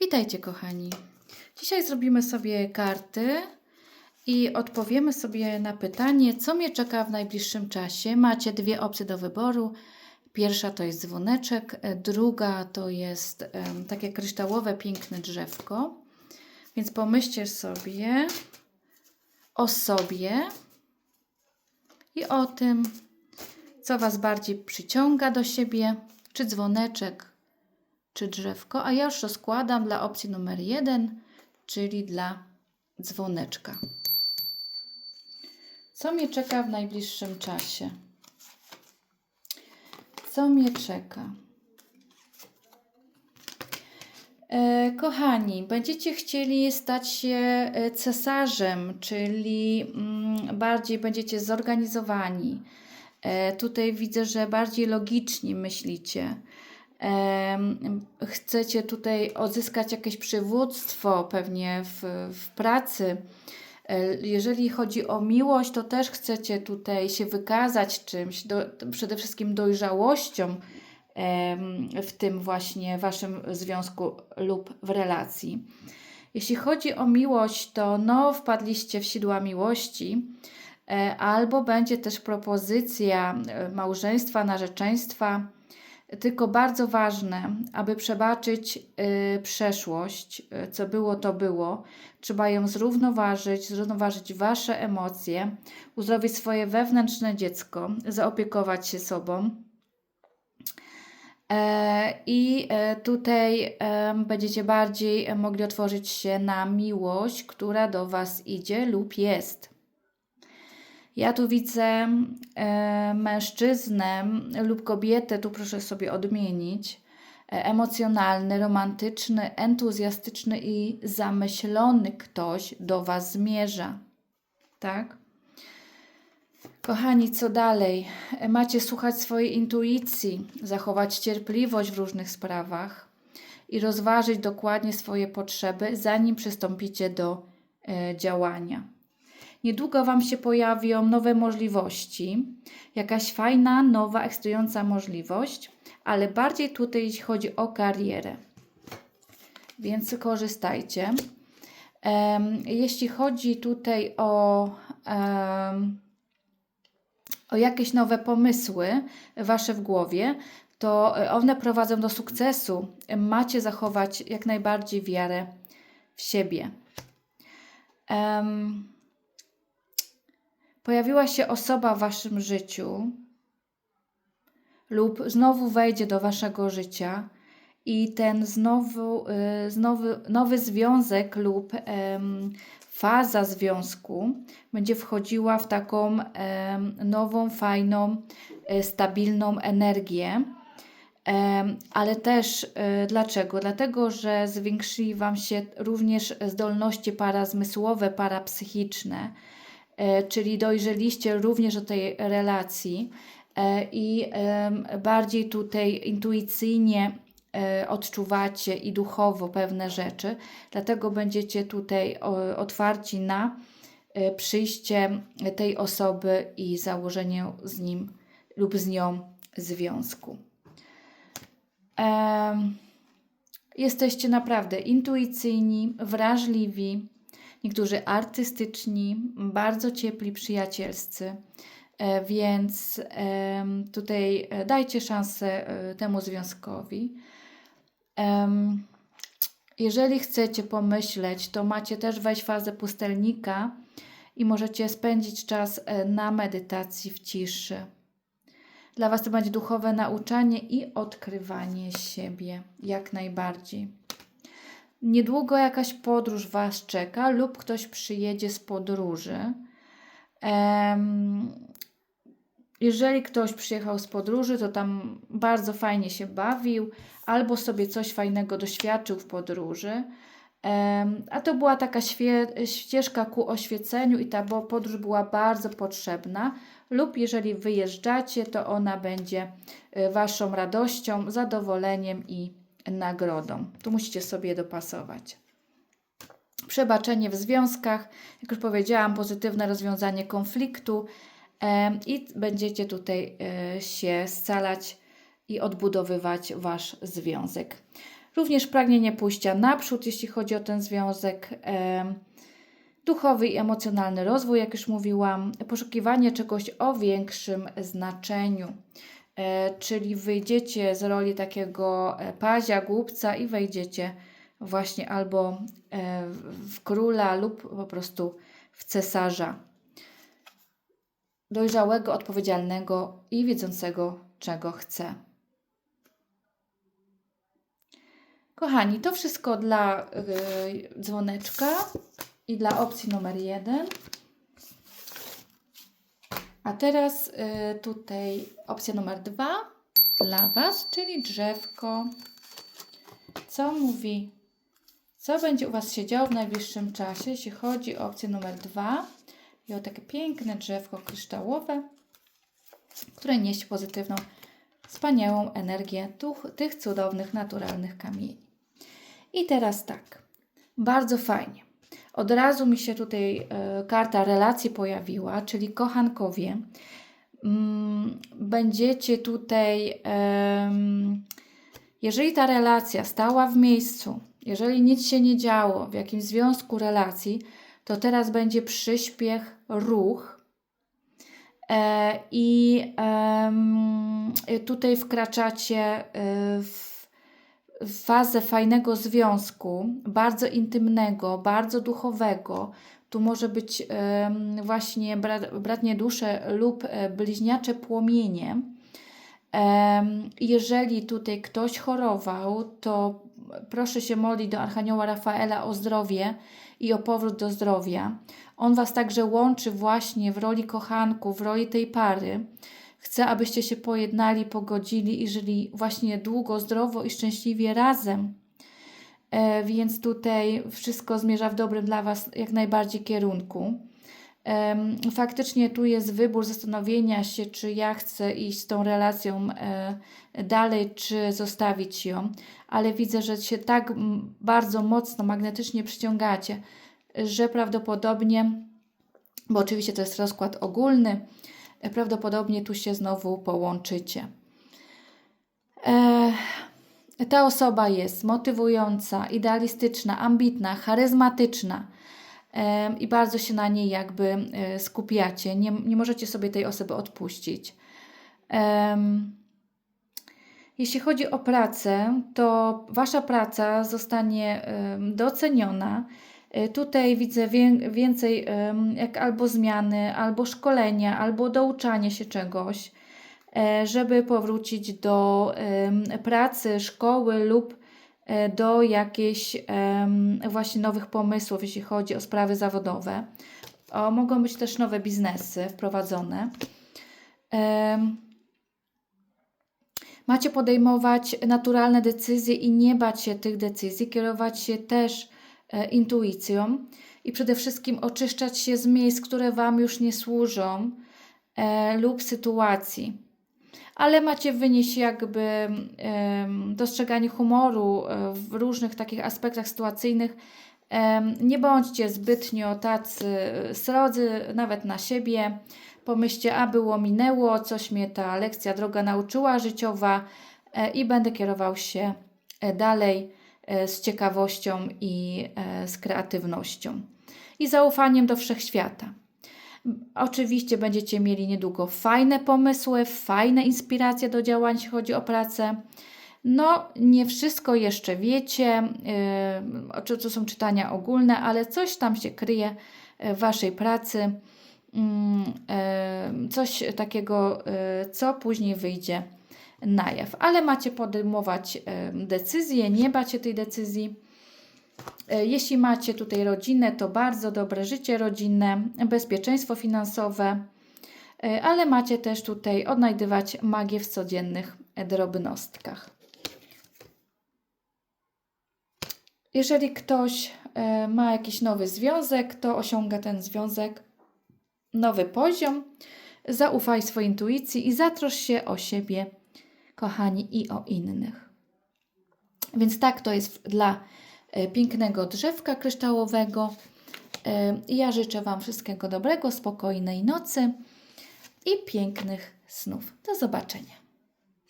Witajcie, kochani. Dzisiaj zrobimy sobie karty i odpowiemy sobie na pytanie, co mnie czeka w najbliższym czasie. Macie dwie opcje do wyboru. Pierwsza to jest dzwoneczek, druga to jest em, takie kryształowe, piękne drzewko. Więc pomyślcie sobie o sobie i o tym, co Was bardziej przyciąga do siebie, czy dzwoneczek, czy drzewko, a ja już rozkładam dla opcji numer jeden, czyli dla dzwoneczka. Co mnie czeka w najbliższym czasie? Co mnie czeka? E, kochani, będziecie chcieli stać się e, cesarzem, czyli mm, bardziej będziecie zorganizowani. E, tutaj widzę, że bardziej logicznie myślicie. Chcecie tutaj odzyskać jakieś przywództwo pewnie w, w pracy. E, Jeżeli chodzi o miłość, to też chcecie tutaj się wykazać czymś, do, przede wszystkim dojrzałością w tym właśnie waszym związku lub w relacji. Jeśli chodzi o miłość, to no, wpadliście w sidła miłości, e, albo będzie też propozycja e, małżeństwa, narzeczeństwa. Tylko bardzo ważne, aby przebaczyć y, przeszłość, y, co było, to było. Trzeba ją zrównoważyć, zrównoważyć wasze emocje, uzdrowić swoje wewnętrzne dziecko, zaopiekować się sobą. E, I e, tutaj em, będziecie bardziej mogli otworzyć się na miłość, która do Was idzie lub jest. Ja tu widzę e, mężczyznę lub kobietę, tu proszę sobie odmienić, e, emocjonalny, romantyczny, entuzjastyczny i zamyślony ktoś do Was zmierza. Tak? Kochani, co dalej? E, Macie słuchać swojej intuicji, zachować cierpliwość w różnych sprawach i rozważyć dokładnie swoje potrzeby, zanim przystąpicie do e, działania. Niedługo Wam się pojawią nowe możliwości, jakaś fajna, nowa, ekscytująca możliwość, ale bardziej tutaj jeśli chodzi o karierę. Więc korzystajcie. Em, jeśli chodzi tutaj o, em, o jakieś nowe pomysły Wasze w głowie, to one prowadzą do sukcesu. Macie zachować jak najbardziej wiarę w siebie. Em, pojawiła się osoba w waszym życiu lub znowu wejdzie do waszego życia i ten znowu, y, znowu nowy związek lub faza związku będzie wchodziła w taką nową, fajną, e, stabilną energię. Ale też e, dlaczego? Dlatego, że zwiększyli Wam się również zdolności parazmysłowe, parapsychiczne, e, czyli dojrzeliście również do tej relacji e, i bardziej tutaj intuicyjnie e, odczuwacie i duchowo pewne rzeczy, dlatego będziecie tutaj otwarci na e, przyjście tej osoby i założenie z nim lub z nią związku. Jesteście naprawdę intuicyjni, wrażliwi, niektórzy artystyczni, bardzo ciepli, przyjacielscy. E, Więc tutaj e, dajcie szansę e, temu związkowi. Jeżeli chcecie pomyśleć, to macie też wejść w fazę pustelnika i możecie spędzić czas na medytacji w ciszy. Dla Was to będzie duchowe nauczanie i odkrywanie siebie jak najbardziej. Niedługo jakaś podróż Was czeka lub ktoś przyjedzie z podróży. Jeżeli ktoś przyjechał z podróży, to tam bardzo fajnie się bawił, albo sobie coś fajnego doświadczył w podróży. A to była taka ścieżka ku oświeceniu, i ta podróż była bardzo potrzebna. Lub jeżeli wyjeżdżacie, to ona będzie y, Waszą radością, zadowoleniem i nagrodą. Tu musicie sobie dopasować. Przebaczenie w związkach, jak już powiedziałam, pozytywne rozwiązanie konfliktu i będziecie tutaj e, się scalać i odbudowywać Wasz związek. Również pragnienie pójścia naprzód, jeśli chodzi o ten związek. Duchowy i emocjonalny rozwój, jak już mówiłam, poszukiwanie czegoś o większym znaczeniu. E, czyli wyjdziecie z roli takiego e, pazia, głupca i wejdziecie właśnie albo e, w króla lub po prostu w cesarza. Dojrzałego, odpowiedzialnego i wiedzącego, czego chce. Kochani, to wszystko dla dzwoneczka i dla opcji numer jeden. A teraz y, tutaj opcja numer dwa dla Was, czyli drzewko. Co mówi, co będzie u Was się działo w najbliższym czasie, jeśli chodzi o opcję numer dwa i o takie piękne drzewko kryształowe, które niesie pozytywną, wspaniałą energię tuch, tych cudownych, naturalnych kamieni. I teraz tak, bardzo fajnie. Od razu mi się tutaj e, karta relacji pojawiła, czyli kochankowie. Mm, będziecie tutaj, jeżeli ta relacja stała w miejscu, jeżeli nic się nie działo w jakimś związku relacji, to teraz będzie przyspiech, ruch. E, I tutaj wkraczacie e, w fazę fajnego związku, bardzo intymnego, bardzo duchowego. Tu może być właśnie brat, bratnie dusze lub e, bliźniacze płomienie. Jeżeli tutaj ktoś chorował, to proszę się modlić do Archanioła Rafaela o zdrowie i o powrót do zdrowia. On Was także łączy właśnie w roli kochanków, w roli tej pary. Chcę, abyście się pojednali, pogodzili i żyli właśnie długo, zdrowo i szczęśliwie razem. E, więc tutaj wszystko zmierza w dobrym dla Was jak najbardziej kierunku. Em, faktycznie tu jest wybór zastanowienia się, czy ja chcę iść z tą relacją e, dalej, czy zostawić ją, ale widzę, że się tak bardzo mocno magnetycznie przyciągacie, że prawdopodobnie, bo oczywiście to jest rozkład ogólny, e, prawdopodobnie tu się znowu połączycie. E, ta osoba jest motywująca, idealistyczna, ambitna, charyzmatyczna em, i bardzo się na niej jakby e, skupiacie. Nie, nie możecie sobie tej osoby odpuścić. Jeśli chodzi o pracę, to Wasza praca zostanie doceniona. E, Tutaj widzę wię- więcej jak albo zmiany, albo szkolenia, albo douczanie się czegoś, e, żeby powrócić do pracy, szkoły lub e, do jakichś właśnie nowych pomysłów, jeśli chodzi o sprawy zawodowe. O, mogą być też nowe biznesy wprowadzone. Macie podejmować naturalne decyzje i nie bać się tych decyzji, kierować się też intuicją i przede wszystkim oczyszczać się z miejsc, które Wam już nie służą e, lub sytuacji. Ale macie wynieść jakby em, dostrzeganie humoru e, w różnych takich aspektach sytuacyjnych. Em, nie bądźcie zbytnio tacy srodzy, nawet na siebie. Pomyślcie, a było minęło, coś mnie ta lekcja, droga nauczyła życiowa e, i będę kierował się e, dalej e, z ciekawością i e, z kreatywnością i zaufaniem do wszechświata. Oczywiście będziecie mieli niedługo fajne pomysły, fajne inspiracje do działań, jeśli chodzi o pracę. No, nie wszystko jeszcze wiecie, yy, czy to są czytania ogólne, ale coś tam się kryje w Waszej pracy, mm, coś takiego, co później wyjdzie Ale macie podejmować decyzje, nie bacie tej decyzji. E, Jeśli macie tutaj rodzinę, to bardzo dobre życie rodzinne, bezpieczeństwo finansowe, e, ale macie też tutaj odnajdywać magię w codziennych drobnostkach. Jeżeli ktoś e, ma jakiś nowy związek, to osiąga ten związek nowy poziom. Zaufaj swojej intuicji i zatrosz się o siebie, kochani, i o innych. Więc tak to jest dla e, pięknego drzewka kryształowego. E, Ja życzę Wam wszystkiego dobrego, spokojnej nocy i pięknych snów. Do zobaczenia.